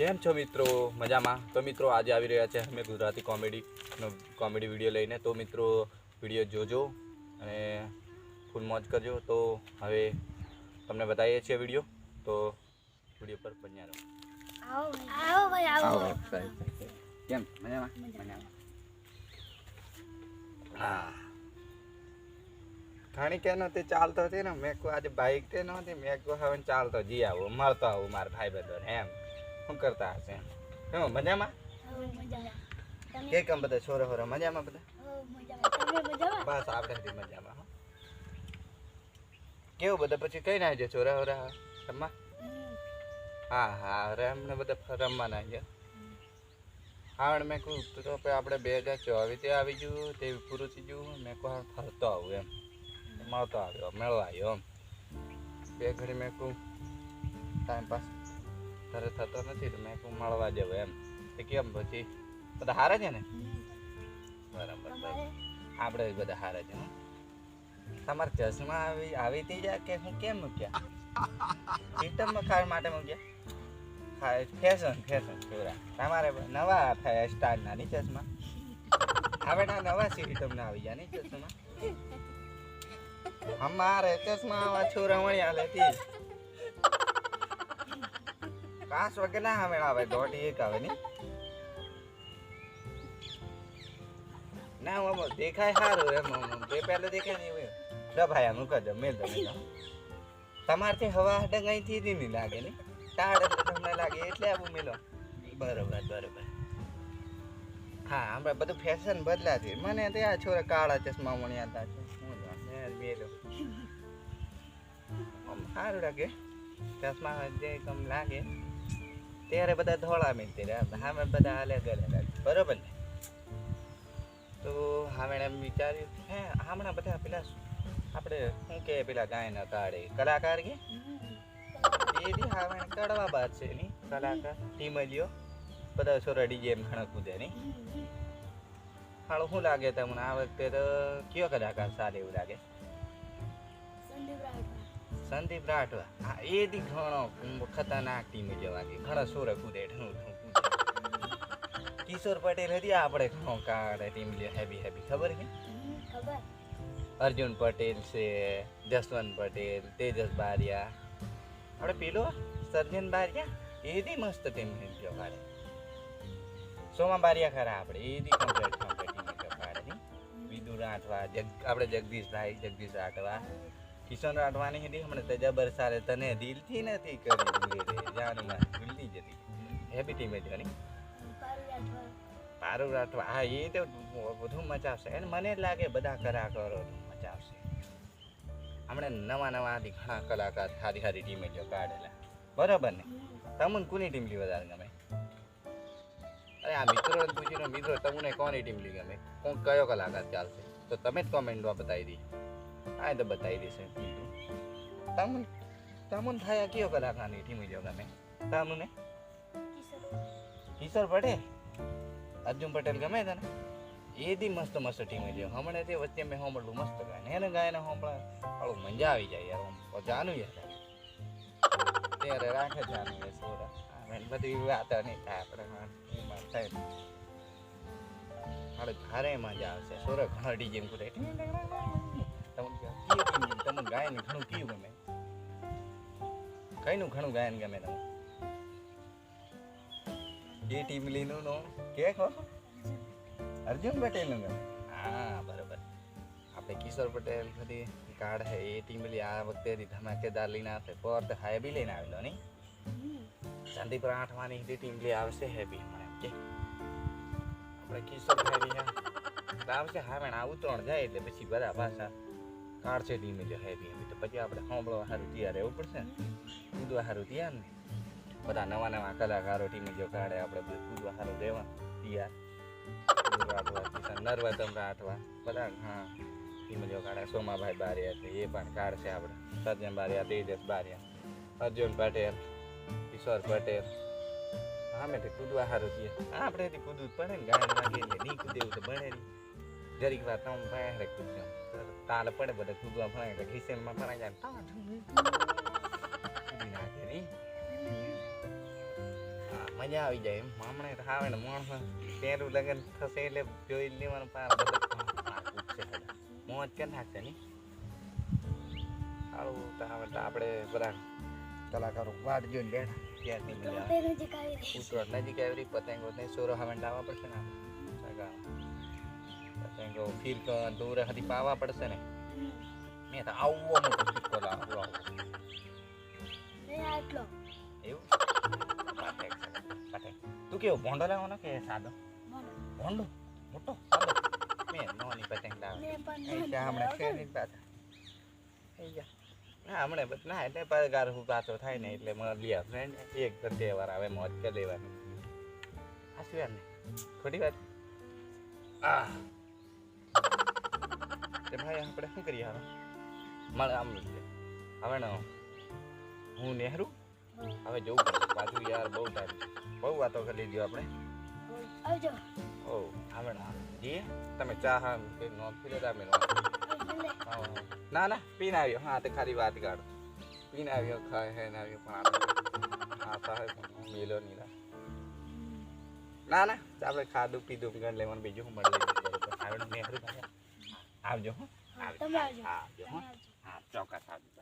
કેમ છો મિત્રો? મજામાં? તો મિત્રો આજે આવી રહ્યા છે અમે ગુજરાતી કોમેડીનો કોમેડી વીડિયો લઈને. તો મિત્રો વીડિયો જોજો અને ફૂલ મોજ કરજો. તો હવે તમને બતાવીએ છીએ વીડિયો. તો વીડિયો પર બન્યા રહો. આવો ભાઈ. આવો આવો. કેમ? મજામાં? મજામાં. હા. ઘણી કે નહોતી ચાલતો હતી ને. મેં કહું આજે બાઈક તે નહોતી. મેં હવે ચાલતો જી આવું. મળતો આવું મારા ભાઈ બધો એમ. શું કરતા હશે એમ શું મજામાં આવો મજામાં તમે કે કેમ બધા છોરો છોરો મજામાં બધા આવો મજામાં તમે મજામાં બસ આપણે હતી મજામાં હો કેવું બધા પછી કઈ ના છે છોરા છોરા રમવા હમ. હા હા રમને બધા રમવા ના છે હા અને મેં કહું તું તો પછી આપણે બે હજાર ચોવીસે આવી ગયું તે પૂરું થઈ ગયું મેં કહું હા, ફરતો આવું એમ મળતો આવ્યો મેળવા આવ્યો એમ બે ઘડી મેં કહું ટાઈમ પાસ ઘરે થતો નથી તો મેં કહું મળવા જવું એમ. તે કેમ પછી? બધા હારે છે ને? બરાબર આપણે બધા હારે છે તમારે ચશ્મા આવી આવી હતી જાય કે હું કેમ મૂક્યા? સિસ્ટમમાં ખાવા માટે મૂક્યા? ફેશન ફેશન છોરા તમારે નવા સ્ટાઇલના ની ચશ્મા? હવે ના નવા સિસ્ટમના આવી ગયા ની ચશ્મા? અમારે ચશ્મા આવા છોરા વણ્યા લેતી. કાસ વગર ના હવે આવે દોઢી એક આવે ની. ના આમ દેખાય સારું એમ, આમ આમ. તે પહેલે દેખાય નહીં એવું દભાયા મૂકો દો, મેલ તમે. તમારથી હવા ડંગાઈથી જ નહીં લાગે ને. ટાળ તમને લાગે, એટલે આવું મેલો. બરોબર બરોબર. હા, હમણાં બધું ફેશન બદલાતી મને તો આ છોરા કાળા ચશ્મા વણ્યા હતા. હું મેલો. સારું લાગે. ચશ્મા જે કમ લાગે. ત્યારે બધા ધોળા મિલતી રહ્યા હામે બધા અલગ અલગ બરોબર ને? તો હામે એમ વિચાર્યું હે, હમણાં બધા પેલા આપણે શું કે પેલા ગાયના કાળે? કલાકાર કે? એ બી હવે કડવા બાદ છે ની કલાકાર ટીમ લ્યો બધા છોરા ડીજે એમ ઘણા કૂદે ની. હાલો શું લાગે તમને? આ વખતે તો કયો કલાકાર સારો એવું લાગે? સંદીપ રાઠવા. હા એ દી ઘણો ખતરનાક ટીમ જવા કે ઘણા સોરા કૂદે કિશોર પટેલ હતી આપણે ઘણો કાળે ટીમ લે હેવી હેવી ખબર કે અર્જુન પટેલ છે જસવંત પટેલ તેજસ બારિયા. આપણે પેલો સર્જન બારિયા? એ દી મસ્ત ટીમ કાઢે સોમા બારિયા ખરા આપણે. એ દી કમ્પ્લીટ કમ્પ્લીટ ટીમ વિદુ રાઠવા જગ આપણે જગદીશભાઈ જગદીશ રાઠવા. કિશન રાઠવાની હિન્દી હમણાં તો જબર સારે તને દિલથી નથી કરી જાનમાં જાનું ભૂલતી જતી હેપી ટીમ જ પારુ રાઠવા. હા, એ તો બધું મચાવશે અને મને લાગે બધા કલાકારો મચાવશે હમણાં નવા નવા આથી ઘણા કલાકાર સારી સારી ટીમે જો કાઢેલા. બરાબર ને? તમને કોની ટીમ લી વધારે ગમે? અરે, આ મિત્રો પૂછીને મિત્રો, તમને કોની ટીમ લી ગમે? કોણ કયો કલાકાર ચાલશે? તો તમે જ કોમેન્ટમાં બતાવી દી એ તો બતાવી દેશે તમને તમને થાય કયો કલાકારની ટીમ જો ગમે તમને? કિશોર કિશોર પટેલ. અર્જુન પટેલ ગમે તને? એ દી મસ્ત મસ્ત ટીમ છે હમણાં તે વચ્ચે મેં સાંભળ્યું મસ્ત ગાય. એને ગાયને સાંભળા આવું મજા આવી જાય યાર. જાનું યાર. ત્યારે રાખે જાનું એ સોરા બધી વાતો નહીં થાય આપણે. એમાં થાય આપણે ભારે મજા આવશે. સોરા ઘણા ડીજે કુદે. તમને તમને ગાયન ઘણું કયું ગમે કઈનું ઘણું ગાયન ગમે તમને એ ટીમ લીનું નો કે ખો અર્જુન પટેલનું ગમે હા બરોબર આપણે કિશોર પટેલ બધી કાર્ડ હે એ ટીમ લી આ વખતે ધમાકેદાર લઈને આવશે પર હાય બી લઈને આવેલો નહીં. સંદીપ રાઠવાની હિન્દી ટીમ લી આવશે હેવી મને એમ કે આપણે કિશોર ભાઈ હા આવશે હા મેં આવું ત્રણ જાય એટલે પછી બધા પાછા કાઢશે ટીમ જો હેવી એમ. તો પછી આપણે સાંભળવા સારું તૈયાર રહેવું પડશે ને? કૂદવા સારું તૈયાર ને? બધા નવા નવા કલાકારો ટીમે જો કાઢે, આપણે બધું કૂદવા સારું રહેવા તૈયાર. નર્વતમ રાઠવા બધા, હા. ટીમે જો કાઢે, સોમાભાઈ બારિયા છે, એ પણ કાઢશે આપણે. સર્જન બારિયા, તેજસ બારિયા, અર્જુન પટેલ, કિશોર પટેલ. હા, મેં કૂદવા સારું થયા આપણે કૂદવું પડે ને વાગે એટલે નહીં કૂદેવું તો ભણે નહીં જરીક વાર ભાઈ રે કૂદજો તાલ પડે બધા કૂદવા ભણાય એટલે ખિસ્સામાં ભણાય જાય. કૂદી નાખે હા મજા આવી જાય એમ. હમણાં તો આવે ને માણસ તેરું લગન થશે એટલે જોઈ લેવાનું પાર મોજ કે નાખશે ની. સારું તો હવે તો આપણે બધા કલાકારો વાટ જોઈને બેઠા. ત્યારથી ઉતરો આવે નજીક આવી પતંગો સોરો હવે લાવવા પડશે ને સગા કે ફિરકો દૂર હતી પાવા પડશે ને. મેં તો આવો મોટો ફિરકો લાવો ને આટલો. એવું? તું કેવો ભોંડો લાવવાનો કે સાદો? ભોંડો. મોટો? સાદો મેં નોની પતંગ લાવે ને હમણાં છે પાછા. હા હમણાં બસ ના એટલે પગાર હું પાછો થાય ને એટલે આવ ફ્રેન્ડ એક તો તહેવાર આવે મોજ કરી લેવાની. હાસી વાત ને ખોટી વાત? આ. તે ભાઈ આપણે શું કરીએ હવે? મારે આમ હવે ને હું નેહરુ હવે જવું પડશે. પાછું યાર બહુ ટાઈમ બહુ વાતો કરી લીધી આપણે. આવજો. ઓ હવે ના. જી તમે ચા હા કે નો પી લેતા મેં ના ના પીને આવ્યો. હા તો ખાલી વાત કાઢ પીને આવ્યો ખાય હે ને આવ્યો પણ આ સાહેબ મેલો નહીં ના ના આપણે ખાધું પીધું ગણ લેવાનું બીજું હું મળી? આવજો હો હા, આવજો હો ચોક્કસ આવજો.